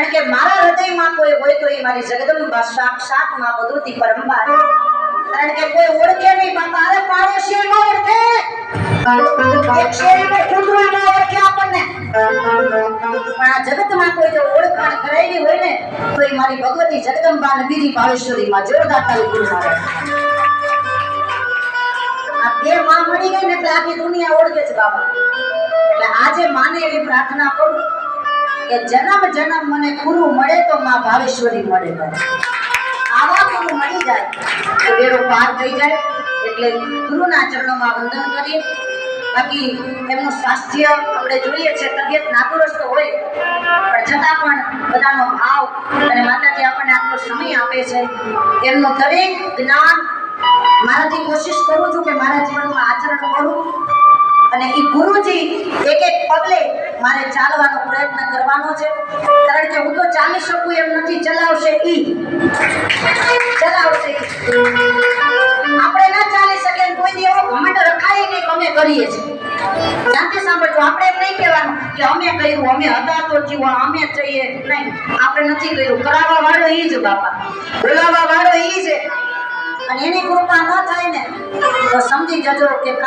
કારણ કે મારા હૃદયમાં કોઈ હોય તો એ મારી જગદંબા સાક્ષાતમાં ભગવતી પરંબા. કારણ કે કોઈ ઓળખે નહીં બાપા અરે પાડોશી ન ઓળખે. જોરદાર આ બે માં મળી ગઈ ને દુનિયા ઓળખે છે એટલે આજે માને એવી પ્રાર્થના કરું કે જન્મ જન્મ મને ગુરુ મળે તો માં ભાવેશ્વરી મળે મને. આવા ગુરુ મળી જાય તો બેડો પાર થઈ જાય. એટલે ગુરુના ચરણોમાં વંદન કરીએ. બાકી એમનું સ્વાસ્થ્ય આપણે જોઈએ છે, તબિયત નાદુરસ્ત હોય, પણ છતાં પણ બધાનો ભાવ અને માતાજી આપણને આટલો સમય આપે છે. એમનું દરેક જ્ઞાન મારાથી કોશિશ કરું છું કે મારા જીવનમાં આચરણ કરું. અને એ ગુરુજી એક એક પગલે મારે ચાલવાનો પ્રયત્ન કરવાનો છે. કારણ કે હું તો ચાલી શકું એમ નથી, ચલાવશે ઈ. ચલાવશે આપણે ના ચાલી શકીએ કોઈ એવો ઘમંડ રખાય કે અમે કરીએ છીએ. ધ્યાનથી સાંભળજો, આપણે એમ નહીં કહેવાનું કે અમે કર્યું, અમે હતા તો જીવો, અમે જઈએ નહીં, આપણે નથી કર્યું. કરાવવા વાળો ઈ જ બાપા. બોલાવવા વાળો ઈ છે અને એની કૃપા ન થાય ને, તો સમજી જજો કે